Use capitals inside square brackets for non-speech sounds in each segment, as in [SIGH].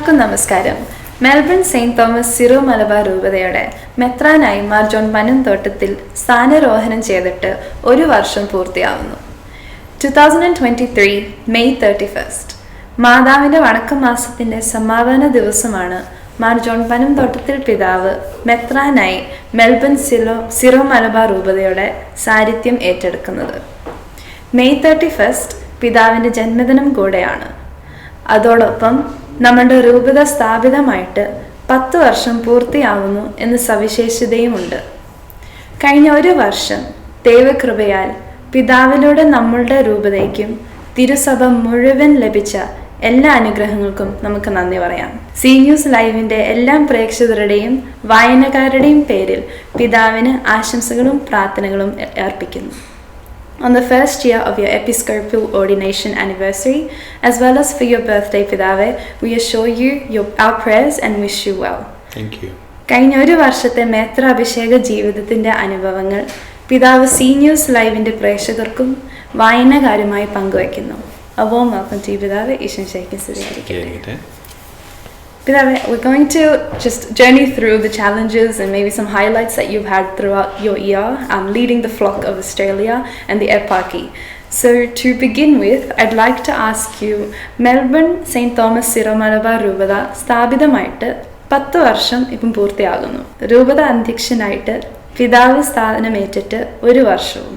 എല്ലാവർക്കും നമസ്കാരം. Melbourne Saint Thomas Syro Malabar രൂപതയുടെ മെത്രാനായി മാർ ജോൺ പനന്തോട്ടത്തിൽ സ്ഥാനരോഹണം ചെയ്തിട്ട് ഒരു വർഷം പൂർത്തിയാവുന്നു. Two thousand and twenty three May thirty first മാതാവിന്റെ വണക്കമാസത്തിന്റെ സമാപന ദിവസമാണ് മാർ ജോൺ പനന്തോട്ടത്തിൽ പിതാവ് മെത്രാനായി മെൽബൺ സിറോ സിറോ മലബാർ രൂപതയുടെ സാന്നിധ്യം ഏറ്റെടുക്കുന്നത്. മെയ് തേർട്ടി ഫസ്റ്റ് പിതാവിന്റെ ജന്മദിനം കൂടെയാണ്. അതോടൊപ്പം നമ്മുടെ രൂപത സ്ഥാപിതമായിട്ട് പത്ത് വർഷം പൂർത്തിയാവുന്നു എന്ന സവിശേഷതയുമുണ്ട്. കഴിഞ്ഞ ഒരു വർഷം ദൈവകൃപയാൽ പിതാവിലൂടെ നമ്മളുടെ രൂപതയ്ക്കും തിരുസഭ മുഴുവൻ ലഭിച്ച എല്ലാ അനുഗ്രഹങ്ങൾക്കും നമുക്ക് നന്ദി പറയാം. സി ന്യൂസ് ലൈവിന്റെ എല്ലാ പ്രേക്ഷകരുടെയും വായനക്കാരുടെയും പേരിൽ പിതാവിന് ആശംസകളും പ്രാർത്ഥനകളും അർപ്പിക്കുന്നു. On the first year of your episcopal ordination anniversary, as well as for your birthday, Pidave, we assure you your, our prayers and wish you well. Thank you. കഴിഞ്ഞ ഒരു വർഷത്തെ മേത്ര അഭിഷേക ജീവിതത്തിന്റെ അനുഭവങ്ങൾ പിതാവ് സീനിയേഴ്സ് ലൈവിന്റെ പ്രേക്ഷകർക്കും വായനകാരുമായി പങ്കുവയ്ക്കുന്നു അവോ വെൽക്കം ടു പിതാവ് ഈശൻ ശേഖൻ സ്ഥിരീകരിക്കട്ടെ we're going to just journey through the challenges and maybe some highlights that you've had throughout your year um, leading the flock of Australia and the Epaki. So, to begin with, I'd like to ask you Melbourne St. Thomas Siromalabar രൂപത സ്ഥാപിതമായിട്ട് പത്ത് വർഷം ഇപ്പം പൂർത്തിയാകുന്നു രൂപത അധ്യക്ഷനായിട്ട് പിതാവ് സ്ഥാപനമേറ്റിട്ട് ഒരു വർഷവും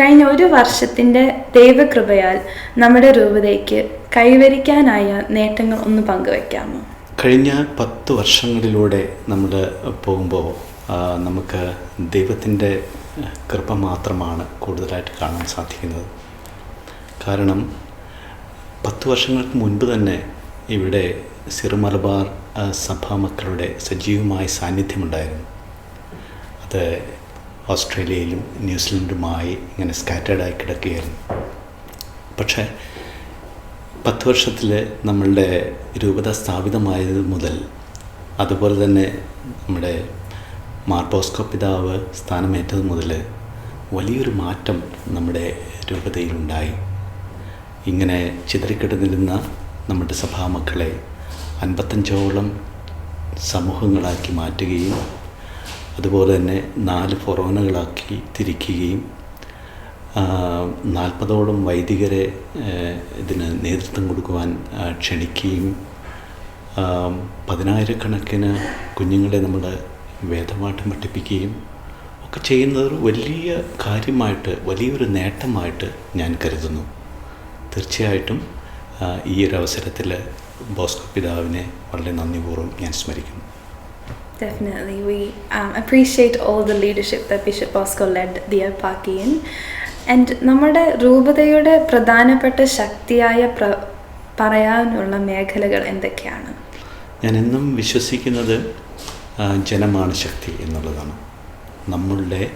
കഴിഞ്ഞ ഒരു വർഷത്തിന്റെ ദൈവകൃപയാൽ നമ്മുടെ രൂപതയ്ക്ക് കൈവരിക്കാനായ നേട്ടങ്ങൾ ഒന്ന് പങ്കുവയ്ക്കാമോ കഴിഞ്ഞ പത്ത് വർഷങ്ങളിലൂടെ നമ്മൾ പോകുമ്പോൾ നമുക്ക് ദൈവത്തിന്റെ കൃപ മാത്രമാണ് കൂടുതലായിട്ട് കാണാൻ സാധിക്കുന്നത്. കാരണം പത്ത് വർഷങ്ങൾക്ക് മുൻപ് തന്നെ ഇവിടെ സിറുമലബാർ സഭാ മക്കളുടെ സജീവമായ സാന്നിധ്യമുണ്ടായിരുന്നു. അത് ഓസ്ട്രേലിയയിലും ന്യൂസിലൻഡുമായി ഇങ്ങനെ സ്കാറ്റേഡായി കിടക്കുകയായിരുന്നു. പക്ഷേ പത്ത് വർഷത്തിൽ നമ്മളുടെ രൂപത സ്ഥാപിതമായത് മുതൽ അതുപോലെ തന്നെ നമ്മുടെ മാർപ്പോസ്കോ പിതാവ് സ്ഥാനമേറ്റത് മുതൽ വലിയൊരു മാറ്റം നമ്മുടെ രൂപതയിലുണ്ടായി. ഇങ്ങനെ ചിതറിക്കിടന്നിരുന്ന നമ്മുടെ സഭാമക്കളെ അൻപത്തഞ്ചോളം സമൂഹങ്ങളാക്കി മാറ്റുകയും അതുപോലെ തന്നെ നാല് ഫൊറോനകളാക്കി തിരിക്കുകയും നാൽപ്പതോളം വൈദികരെ ഇതിന് നേതൃത്വം കൊടുക്കുവാൻ ക്ഷണിക്കുകയും പതിനായിരക്കണക്കിന് കുഞ്ഞുങ്ങളെ നമ്മൾ വേദപാഠം പഠിപ്പിക്കുകയും ഒക്കെ ചെയ്യുന്നത് വലിയ കാര്യമായിട്ട് വലിയൊരു നേട്ടമായിട്ട് ഞാൻ കരുതുന്നു തീർച്ചയായിട്ടും ഈ ഒരു അവസരത്തിൽ ബോസ്കോ പിതാവിനെ വളരെ നന്ദിപൂർവം ഞാൻ സ്മരിക്കുന്നു Definitely. We um, appreciate all the leadership that Bishop Bosco led the Epaki in. And നമ്മുടെ രൂപതയുടെ പ്രധാനപ്പെട്ട ശക്തിയായ പ്ര പറയാനുള്ള മേഖലകൾ എന്തൊക്കെയാണ്? ഞാൻ എന്നും വിശ്വസിക്കുന്നത് ജനമാണ് ശക്തി എന്നുള്ളതാണ്. നമ്മളുടെ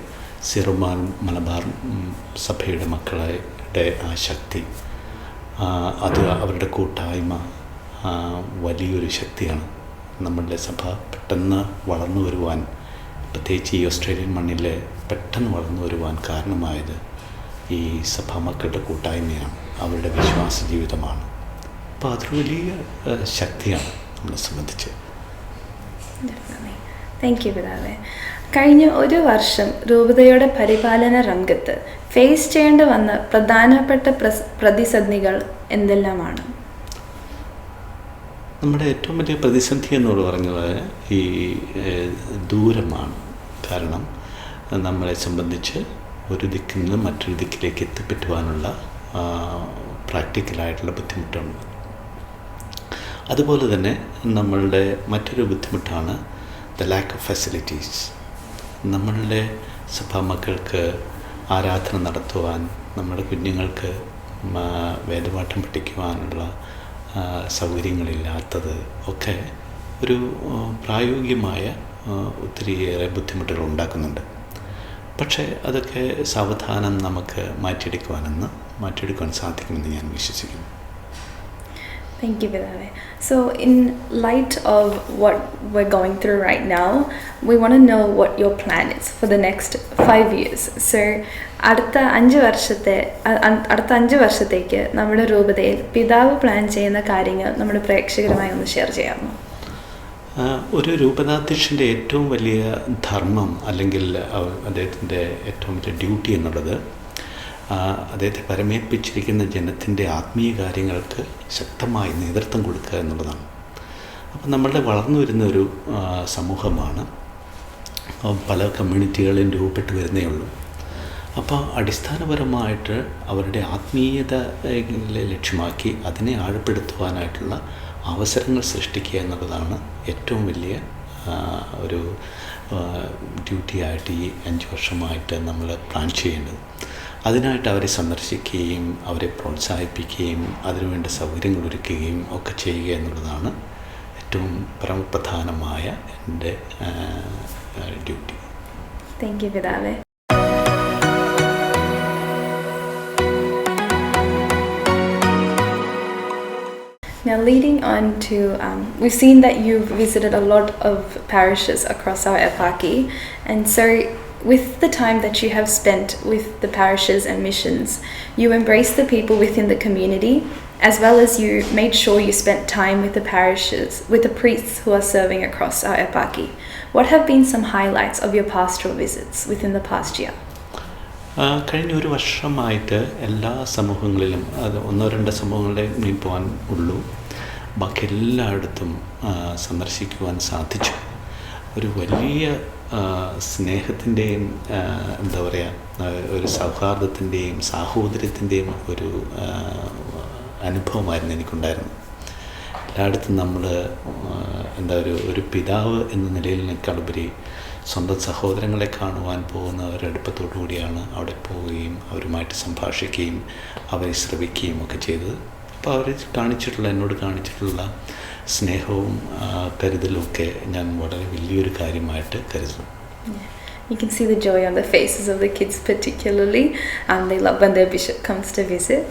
സിറുമാൻ മലബാർ സഭയുടെ മക്കളുടെ ആ ശക്തി അത് അവരുടെ കൂട്ടായ്മ വലിയൊരു ശക്തിയാണ്. നമ്മളുടെ സഭ പെട്ടെന്ന് വളർന്നു വരുവാൻ പ്രത്യേകിച്ച് ഈ ഓസ്ട്രേലിയൻ മണ്ണിൽ പെട്ടെന്ന് വളർന്നു വരുവാൻ കാരണമായത് ഈ സഭാ മക്കളുടെ കൂട്ടായ്മയാണ് അവരുടെ വിശ്വാസ ജീവിതമാണ് അപ്പോൾ അതൊരു വലിയ ശക്തിയാണ് നമ്മളെ സംബന്ധിച്ച്. താങ്ക് യു you, പിതാവേ. കഴിഞ്ഞ ഒരു വർഷം രൂപതയുടെ പരിപാലന രംഗത്ത് ഫേസ് ചെയ്യേണ്ടി വന്ന പ്രധാനപ്പെട്ട പ്രതിസന്ധികൾ എന്തെല്ലാമാണ്? നമ്മുടെ ഏറ്റവും വലിയ പ്രതിസന്ധി എന്നോട് പറഞ്ഞത് ഈ ദൂരമാണ്. കാരണം നമ്മളെ സംബന്ധിച്ച് ഒരു ദിക്കിൽ നിന്ന് മറ്റൊരു ദിക്കിലേക്ക് എത്തിപ്പറ്റുവാനുള്ള പ്രാക്ടിക്കലായിട്ടുള്ള ബുദ്ധിമുട്ടുണ്ട്. അതുപോലെ തന്നെ നമ്മളുടെ മറ്റൊരു ബുദ്ധിമുട്ടാണ് ദ ലാക്ക് ഓഫ് ഫെസിലിറ്റീസ് നമ്മളുടെ സഭാമക്കൾക്ക് ആരാധന നടത്തുവാൻ നമ്മുടെ കുഞ്ഞുങ്ങൾക്ക് വേദപാഠം പഠിക്കുവാനുള്ള സൗകര്യങ്ങളില്ലാത്തത് ഒക്കെ ഒരു പ്രായോഗികമായ ഒത്തിരിയേറെ ബുദ്ധിമുട്ടുകൾ ഉണ്ടാക്കുന്നുണ്ട്. പക്ഷേ അതൊക്കെ സാവധാനം നമുക്ക് മാറ്റിയെടുക്കുവാനെന്ന് മാറ്റിയെടുക്കുവാൻ സാധിക്കുമെന്ന് ഞാൻ വിശ്വസിക്കുന്നു Thank you, Vidave. So, in light of what we're going through right now, we want to know what your plan is for the next five years. So, അടുത്ത അഞ്ച് വർഷത്തെ അടുത്ത അഞ്ച് വർഷത്തേക്ക് നമ്മുടെ രൂപതയിൽ പിതാവ് പ്ലാൻ ചെയ്യുന്ന കാര്യങ്ങൾ നമ്മുടെ പ്രേക്ഷകരുമായി ഒന്ന് ഷെയർ ചെയ്യാമോ ഒരു രൂപനാധ്യക്ഷന്റെ ഏറ്റവും വലിയ ധർമ്മം അല്ലെങ്കിൽ അദ്ദേഹത്തിന്റെ ഏറ്റവും വലിയ ഡ്യൂട്ടി എന്നുള്ളത് അദ്ദേഹത്തെ പരമേൽപ്പിച്ചിരിക്കുന്ന ജനത്തിന്റെ ആത്മീയ കാര്യങ്ങൾക്ക് ശക്തമായി നേതൃത്വം കൊടുക്കുക എന്നുള്ളതാണ്. അപ്പം നമ്മളുടെ വളർന്നു വരുന്ന ഒരു സമൂഹമാണ്. പല കമ്മ്യൂണിറ്റികളും രൂപപ്പെട്ട് വരുന്നേ ഉള്ളൂ. അപ്പോൾ അടിസ്ഥാനപരമായിട്ട് അവരുടെ ആത്മീയത ലക്ഷ്യമാക്കി അതിനെ ആഴപ്പെടുത്തുവാനായിട്ടുള്ള അവസരങ്ങൾ സൃഷ്ടിക്കുക എന്നുള്ളതാണ് ഏറ്റവും വലിയ ഒരു ഡ്യൂട്ടിയായിട്ട് ഈ അഞ്ച് വർഷമായിട്ട് നമ്മൾ പ്ലാൻ ചെയ്യേണ്ടത് അതിനായിട്ട് അവരെ സന്ദർശിക്കുകയും അവരെ പ്രോത്സാഹിപ്പിക്കുകയും അതിനുവേണ്ട സൗകര്യങ്ങൾ ഒരുക്കുകയും ഒക്കെ ചെയ്യുക എന്നുള്ളതാണ് ഏറ്റവും പരമപ്രധാനമായ എന്റെ ഡ്യൂട്ടി താങ്ക് യു പിതാവേ. Now, leading on to, um, we've seen that you've visited a lot of parishes across our eparchy, and so with the time that you have spent with the parishes and missions, you embraced the people within the community, as well as you made sure you spent time with the parishes, with the priests who are serving across our eparchy. What have been some highlights of your pastoral visits within the past year? ആ, കഴിഞ്ഞ ഒരു വർഷമായിട്ട് എല്ലാ സമൂഹങ്ങളിലും അത് ഒന്നോ രണ്ടോ സമൂഹങ്ങളെ ഇനി പോകാൻ ഉള്ളൂ ബാക്കി എല്ലായിടത്തും ആ, സന്ദർശിക്കുവാൻ സാധിച്ചു. ഒരു വലിയ സ്നേഹത്തിന്റെയും എന്താ പറയുക ഒരു സൗഹാർദ്ദത്തിന്റെയും സാഹോദര്യത്തിന്റെയും ഒരു അനുഭവമായിരുന്നു എനിക്കുണ്ടായിരുന്നു എല്ലായിടത്തും നമ്മൾ എന്താ ഒരു ഒരു പിതാവ് എന്ന നിലയിൽ നിൽക്കാളുപരി സ്വന്തം സഹോദരങ്ങളെ കാണുവാൻ പോകുന്ന ഒരടുപ്പത്തോടു കൂടിയാണ് അവിടെ പോവുകയും അവരുമായിട്ട് സംഭാഷിക്കുകയും അവരെ ശ്രവിക്കുകയും ഒക്കെ ചെയ്തത്. അപ്പോൾ അവർ കാണിച്ചിട്ടുള്ള എന്നോട് കാണിച്ചിട്ടുള്ള സ്നേഹവും ആ, കരുതലും ഒക്കെ ഞാൻ വളരെ വലിയൊരു കാര്യമായിട്ട് കരുതുന്നു You can see the joy on the faces of the kids, particularly. Um, they love when their bishop comes to visit.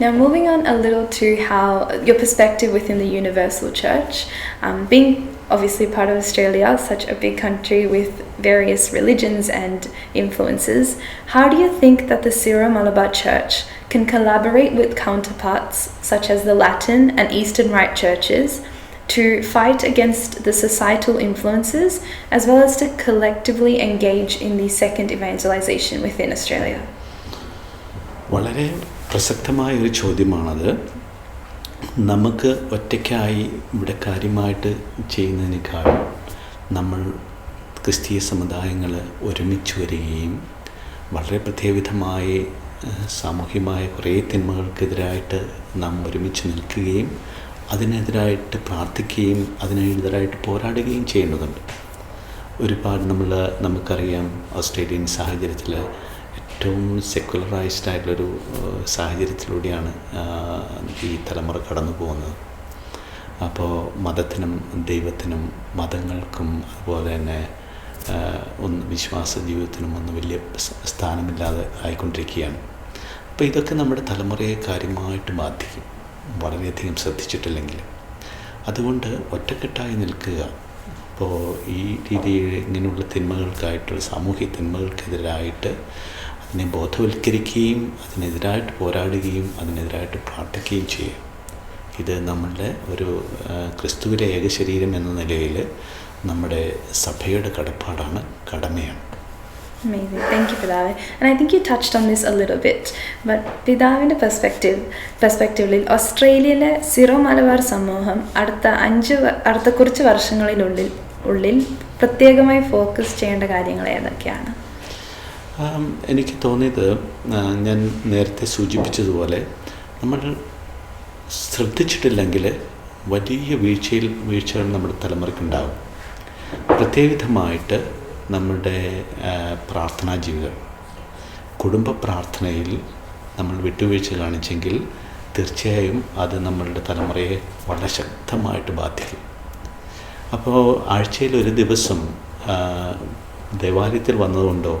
Now, moving on a little to how your perspective within the Universal Church, um, being obviously part of Australia, such a big country with various religions and influences, how do you think that the Syro Malabar Church can collaborate with counterparts such as the Latin and Eastern Rite churches? to fight against the societal influences as well as to collectively engage in the second evangelization within Australia? വളരെ പ്രസക്തമായ ഒരു ചോദ്യമാണത് നമുക്ക് ഒറ്റയ്ക്കായി ഇവിടെ കാര്യമായിട്ട് ചെയ്യുന്നതിനേക്കാൾ നമ്മൾ ക്രിസ്തീയ സമുദായങ്ങൾ ഒരുമിച്ച് വരികയും വളരെ പ്രത്യേകവിധമായി സാമൂഹ്യമായ കുറേ തിന്മകൾക്കെതിരായിട്ട് നാം ഒരുമിച്ച് നിൽക്കുകയും അതിനെതിരായിട്ട് പ്രാർത്ഥിക്കുകയും അതിനെതിരായിട്ട് പോരാടുകയും ചെയ്യേണ്ടതുണ്ട്. ഒരുപാട് നമ്മൾ നമുക്കറിയാം ഓസ്ട്രേലിയൻ സാഹചര്യത്തിൽ ഏറ്റവും സെക്കുലറൈസ്ഡ് ആയിട്ടുള്ളൊരു സാഹചര്യത്തിലൂടെയാണ് ഈ തലമുറ കടന്നു പോകുന്നത്. അപ്പോൾ മതത്തിനും ദൈവത്തിനും മതങ്ങൾക്കും അതുപോലെ തന്നെ ഒന്ന് വിശ്വാസ ജീവിതത്തിനും ഒന്നും വലിയ സ്ഥാനമില്ലാതെ ആയിക്കൊണ്ടിരിക്കുകയാണ്. അപ്പോൾ ഇതൊക്കെ നമ്മുടെ തലമുറയെ കാര്യമായിട്ട് ബാധിക്കും. വളരെയധികം ശ്രദ്ധിച്ചിട്ടില്ലെങ്കിൽ അതുകൊണ്ട് ഒറ്റക്കെട്ടായി നിൽക്കുക. അപ്പോൾ ഈ രീതിയിൽ ഇങ്ങനെയുള്ള തിന്മകൾക്കായിട്ടുള്ള സാമൂഹ്യ തിന്മകൾക്കെതിരായിട്ട് അതിനെ ബോധവൽക്കരിക്കുകയും അതിനെതിരായിട്ട് പോരാടുകയും അതിനെതിരായിട്ട് പ്രാർത്ഥിക്കുകയും ചെയ്യുക. ഇത് നമ്മളുടെ ഒരു ക്രിസ്തുവിലെ ഏകശരീരം എന്ന നിലയിൽ നമ്മുടെ സഭയുടെ കടപ്പാടാണ് കടമയാണ്. Amazing, thank you that. And I think you touched on this a little bit, but പിതാവിന്റെ പെർസ്പെക്റ്റീവ് പെർസ്പെക്റ്റീവിൽ ഓസ്ട്രേലിയയിലെ സിറോ മലബാർ സമൂഹം അടുത്ത അഞ്ച് അടുത്ത കുറച്ച് വർഷങ്ങളിലുള്ളിൽ ഉള്ളിൽ പ്രത്യേകമായി ഫോക്കസ് ചെയ്യേണ്ട കാര്യങ്ങൾ ഏതൊക്കെയാണ്? എനിക്ക് തോന്നിയത് ഞാൻ നേരത്തെ സൂചിപ്പിച്ചതുപോലെ നമ്മൾ ശ്രദ്ധിച്ചിട്ടില്ലെങ്കിൽ വലിയ വീഴ്ചയിൽ വീഴ്ചകൾ നമ്മുടെ തലമുറയ്ക്കുണ്ടാകും പ്രത്യേകവിധമായിട്ട് നമ്മുടെ പ്രാർത്ഥനാ ജീവിതം. കുടുംബ പ്രാർത്ഥനയിൽ നമ്മൾ വിട്ടുവീഴ്ച കാണിച്ചെങ്കിൽ തീർച്ചയായും അത് നമ്മളുടെ തലമുറയെ വളരെ ശക്തമായിട്ട് ബാധിക്കും. അപ്പോൾ ആഴ്ചയിൽ ഒരു ദിവസം ദേവാലയത്തിൽ വന്നതുകൊണ്ടോ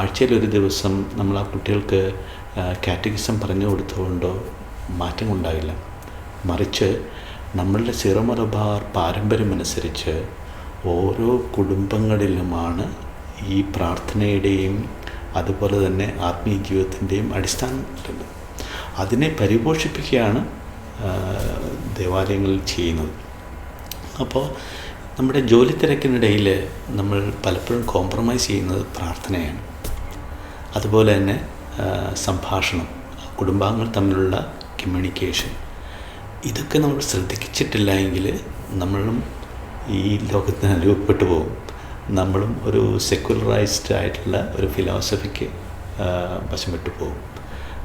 ആഴ്ചയിൽ ഒരു ദിവസം നമ്മൾ ആ കുട്ടികൾക്ക് കാറ്റഗിസം പറഞ്ഞു കൊടുത്തതുകൊണ്ടോ മാറ്റം ഉണ്ടാകില്ല മറിച്ച് നമ്മളുടെ സിറമലബാർ പാരമ്പര്യമനുസരിച്ച് ഓരോ കുടുംബങ്ങളിലുമാണ് ഈ പ്രാർത്ഥനയുടെയും അതുപോലെ തന്നെ ആത്മീയ ജീവിതത്തിന്റെയും അടിസ്ഥാനം കിട്ടുന്നത് അതിനെ പരിപോഷിപ്പിക്കുകയാണ് ദേവാലയങ്ങളിൽ ചെയ്യുന്നത്. അപ്പോൾ നമ്മുടെ ജോലി തിരക്കിനിടയിൽ നമ്മൾ പലപ്പോഴും കോംപ്രമൈസ് ചെയ്യുന്നത് പ്രാർത്ഥനയാണ്. അതുപോലെ തന്നെ സംഭാഷണം കുടുംബാംഗങ്ങൾ തമ്മിലുള്ള കമ്മ്യൂണിക്കേഷൻ ഇതൊക്കെ നമ്മൾ ശ്രദ്ധിച്ചിട്ടില്ല എങ്കിൽ നമ്മളും ഈ ലോകത്ത് അനുഭവപ്പെട്ടു പോകും. നമ്മളും ഒരു സെക്യുലറൈസ്ഡ് ആയിട്ടുള്ള ഒരു ഫിലോസഫിക്ക് വശമിട്ട് പോകും.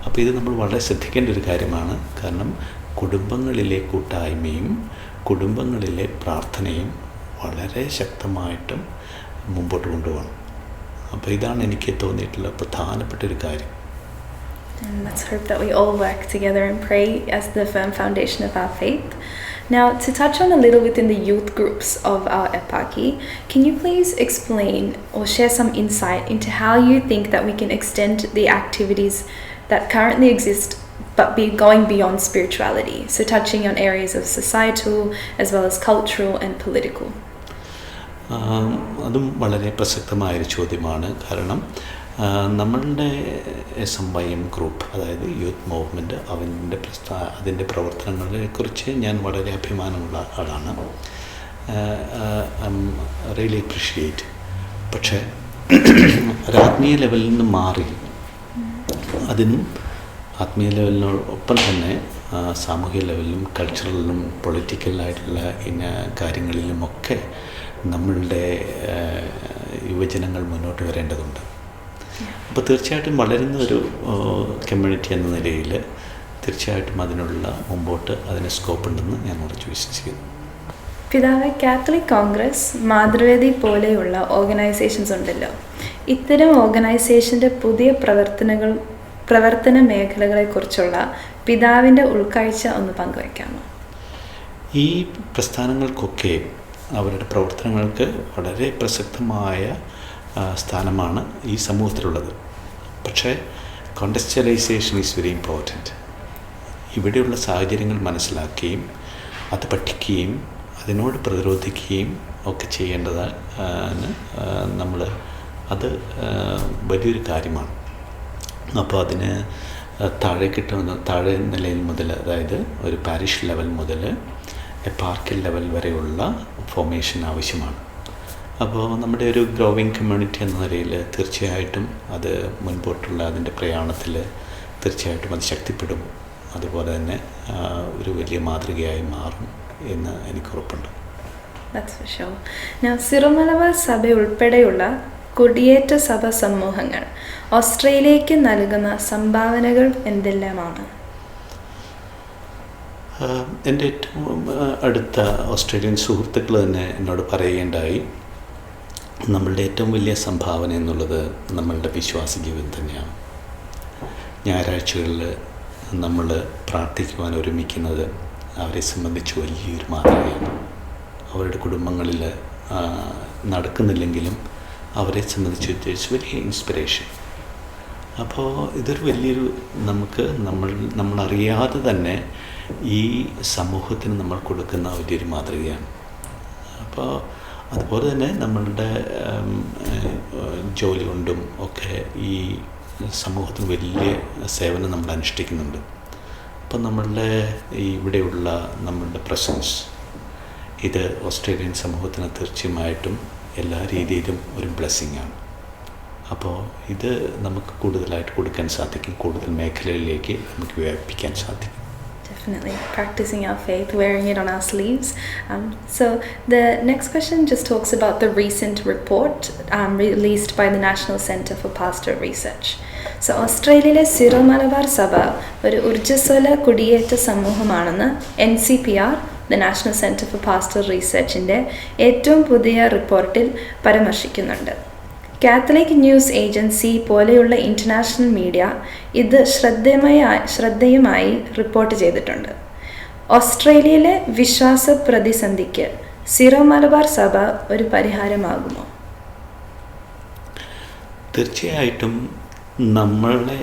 അപ്പോൾ ഇത് നമ്മൾ വളരെ ശ്രദ്ധിക്കേണ്ട ഒരു കാര്യമാണ്. കാരണം കുടുംബങ്ങളിലെ കൂട്ടായ്മയും കുടുംബങ്ങളിലെ പ്രാർത്ഥനയും വളരെ ശക്തമായിട്ടും മുമ്പോട്ട് കൊണ്ടുപോകണം. അപ്പോൾ ഇതാണ് എനിക്ക് തോന്നിയിട്ടുള്ള പ്രധാനപ്പെട്ട ഒരു കാര്യം. And let's hope that we all work together and pray as the firm foundation of our faith. Now, to touch on a little within the youth groups of our eparchy, can you please explain or share some insight into how you think that we can extend the activities that currently exist but be going beyond spirituality? So, touching on areas of societal as well as cultural and political. ആം, അതും വളരെ പ്രസക്തമായൊരു ചോദ്യമാണ് കാരണം ആ, നമ്മളുടെ S M Y M group അതായത് youth movement അവന്റെ പ്രസ്ഥാ അതിന്റെ പ്രവർത്തനങ്ങളെക്കുറിച്ച് ഞാൻ വളരെ അഭിമാനമുള്ള ആളാണ്. ഐ റിയലി അപ്രിഷിയേറ്റ് പക്ഷേ [CLEARS THROAT] ഒരാത്മീയ ലെവലിൽ നിന്ന് മാറി. അതിനും ആത്മീയ ലെവലിനോടൊപ്പം തന്നെ സാമൂഹിക ലെവലിലും കൾച്ചറലിലും പൊളിറ്റിക്കലായിട്ടുള്ള ഇന്ന കാര്യങ്ങളിലുമൊക്കെ നമ്മളുടെ യുവജനങ്ങൾ മുന്നോട്ട് വരേണ്ടതുണ്ട്. അപ്പോൾ തീർച്ചയായിട്ടും വളരുന്ന ഒരു കമ്മ്യൂണിറ്റി എന്ന നിലയിൽ തീർച്ചയായിട്ടും അതിനുള്ള മുമ്പോട്ട് അതിന് സ്കോപ്പ് ഉണ്ടെന്ന് ഞാൻ ഉറച്ചു വിശ്വസിക്കുന്നു. പിതാവ് കാത്തലിക് കോൺഗ്രസ് മാതൃവേദി പോലെയുള്ള ഓർഗനൈസേഷൻസ് ഉണ്ടല്ലോ. ഇത്തരം ഓർഗനൈസേഷന്റെ പുതിയ പ്രവർത്തനങ്ങൾ പ്രവർത്തന മേഖലകളെക്കുറിച്ചുള്ള പിതാവിന്റെ ഉൾക്കാഴ്ച ഒന്ന് പങ്കുവയ്ക്കാമോ ഈ പ്രസ്ഥാനങ്ങൾക്കൊക്കെ അവരുടെ പ്രവർത്തനങ്ങൾക്ക് വളരെ പ്രസക്തമായ സ്ഥാനമാണ് ഈ സമൂഹത്തിലുള്ളത്. പക്ഷേ കോണ്ടസ്റ്റലൈസേഷൻ ഈസ് വെരി ഇമ്പോർട്ടന്റ് ഇവിടെയുള്ള സാഹചര്യങ്ങൾ മനസ്സിലാക്കുകയും അത് പഠിക്കുകയും അതിനോട് പ്രതിരോധിക്കുകയും ഒക്കെ ചെയ്യേണ്ടതാണ് നമ്മൾ അത് വലിയൊരു കാര്യമാണ്. അപ്പോൾ അതിന് താഴെ കിട്ടുന്ന താഴെ നിലയിൽ മുതൽ അതായത് ഒരു പാരിഷ് ലെവൽ മുതൽ പാർക്കിൽ ലെവൽ വരെയുള്ള ഫോർമേഷൻ ആവശ്യമാണ്. അപ്പോൾ നമ്മുടെ ഒരു ഗ്രോവിങ് കമ്മ്യൂണിറ്റി എന്ന നിലയിൽ തീർച്ചയായിട്ടും അത് മുൻപോട്ടുള്ള അതിന്റെ പ്രയാണത്തിൽ തീർച്ചയായിട്ടും അത് ശക്തിപ്പെടും. അതുപോലെ തന്നെ ഒരു വലിയ മാതൃകയായി മാറും എന്ന് എനിക്ക് ഉറപ്പുണ്ട്. സിറുമലബാർ സഭ ഉൾപ്പെടെയുള്ള കുടിയേറ്റ സഭ സമൂഹങ്ങൾ ഓസ്ട്രേലിയക്ക് നൽകുന്ന സംഭാവനകൾ എന്തെല്ലാമാണ്? എന്റെ ഏറ്റവും അടുത്ത ഓസ്ട്രേലിയൻ സുഹൃത്തുക്കൾ തന്നെ എന്നോട് പറയുകയുണ്ടായി. നമ്മളുടെ ഏറ്റവും വലിയ സംഭാവന എന്നുള്ളത് നമ്മളുടെ വിശ്വാസ ജീവിതം തന്നെയാണ്. ഞായറാഴ്ചകളിൽ നമ്മൾ പ്രാർത്ഥിക്കുവാൻ ഒരുമിക്കുന്നത് അവരെ സംബന്ധിച്ച് വലിയൊരു മാതൃകയാണ്. അവരുടെ കുടുംബങ്ങളിൽ നടക്കുന്നില്ലെങ്കിലും അവരെ സംബന്ധിച്ച് വലിയ ഇൻസ്പിറേഷൻ അപ്പോൾ ഇതൊരു വലിയൊരു നമുക്ക് നമ്മൾ നമ്മളറിയാതെ തന്നെ ഈ സമൂഹത്തിന് നമ്മൾ കൊടുക്കുന്ന വലിയൊരു മാതൃകയാണ്. അപ്പോൾ അതുപോലെ തന്നെ നമ്മളുടെ ജോലി കൊണ്ടും ഒക്കെ ഈ സമൂഹത്തിന് വലിയ സേവനം നമ്മൾ അനുഷ്ഠിക്കുന്നുണ്ട്. അപ്പം നമ്മളുടെ ഈ ഇവിടെയുള്ള നമ്മളുടെ പ്രസൻസ് ഇത് ഓസ്ട്രേലിയൻ സമൂഹത്തിന് തീർച്ചയായിട്ടും എല്ലാ രീതിയിലും ഒരു ബ്ലെസ്സിങ് ആണ്. അപ്പോൾ ഇത് നമുക്ക് കൂടുതലായിട്ട് കൊടുക്കാൻ സാധിക്കും കൂടുതൽ മേഖലയിലേക്ക് നമുക്ക് വ്യാപിപ്പിക്കാൻ സാധിക്കും. Definitely practicing our faith, wearing it on our sleeves. Um, so, the next question just talks about the recent report um, released by the National Center for Pastoral Research. So ഓസ്ട്രേലിയയിലെ സിറോ മലബാർ സഭ ഒരു ഊർജസ്വല കുടിയേറ്റ സമൂഹമാണെന്ന് N C P R the national centre for pastor റീസെർച്ചിന്റെ ഏറ്റവും പുതിയ റിപ്പോർട്ടിൽ പരാമർശിക്കുന്നുണ്ട് Catholic news agency പോലെയുള്ള ഇന്റർനാഷണൽ മീഡിയ ഇത് ശ്രദ്ധേയമായ ശ്രദ്ധേയമായി റിപ്പോർട്ട് ചെയ്തിട്ടുണ്ട്. ഓസ്ട്രേലിയയിലെ വിശ്വാസ പ്രതിസന്ധിക്ക് സിറോ മലബാർ സഭ ഒരു പരിഹാരമാകുമോ? തീർച്ചയായിട്ടും നമ്മളെ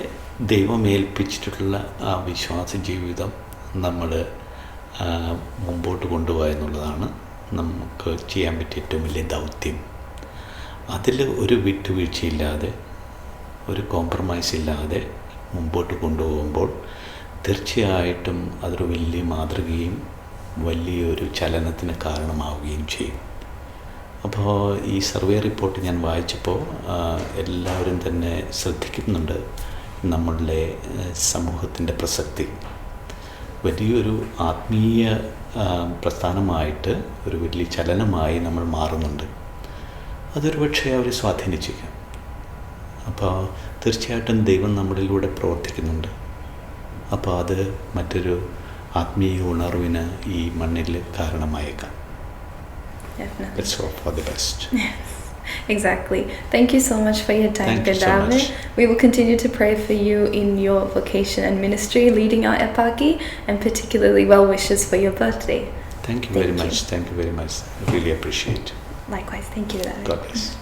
ദൈവം ഏൽപ്പിച്ചിട്ടുള്ള ആ വിശ്വാസ ജീവിതം നമ്മൾ മുമ്പോട്ട് കൊണ്ടുപോകുക എന്നുള്ളതാണ് നമുക്ക് ചെയ്യാൻ പറ്റിയ ഏറ്റവും വലിയ ദൗത്യം. അതിൽ ഒരു വിട്ടുവീഴ്ചയില്ലാതെ ഒരു കോംപ്രമൈസ് ഇല്ലാതെ മുമ്പോട്ട് കൊണ്ടുപോകുമ്പോൾ തീർച്ചയായിട്ടും അതൊരു വലിയ മാതൃകയും വലിയൊരു ചലനത്തിന് കാരണമാവുകയും ചെയ്യും. അപ്പോൾ ഈ സർവേ റിപ്പോർട്ട് ഞാൻ വായിച്ചപ്പോൾ എല്ലാവരും തന്നെ ശ്രദ്ധിക്കുന്നുണ്ട് നമ്മളുടെ സമൂഹത്തിന്റെ പ്രസക്തി. വലിയൊരു ആത്മീയ പ്രസ്ഥാനമായിട്ട് ഒരു വലിയ ചലനമായി നമ്മൾ മാറുന്നുണ്ട്. അതൊരു പക്ഷേ അവർ സ്വാധീനിച്ചേക്കാം അപ്പോൾ തീർച്ചയായിട്ടും ദൈവം നമ്മളിലൂടെ പ്രവർത്തിക്കുന്നുണ്ട് അപ്പോൾ അത് മറ്റൊരു ആത്മീയ ഉണർവിന് ഈ മണ്ണിൽ കാരണമായേക്കാം Definitely. Let's hope for the best Exactly. Thank you so much for your time, Thank you so We will continue to pray for you in your vocation and ministry, leading our epaki, and particularly well wishes for your birthday. Thank you Thank very you. much. Thank you. very much. I really appreciate appreciate Likewise. Thank you. God bless.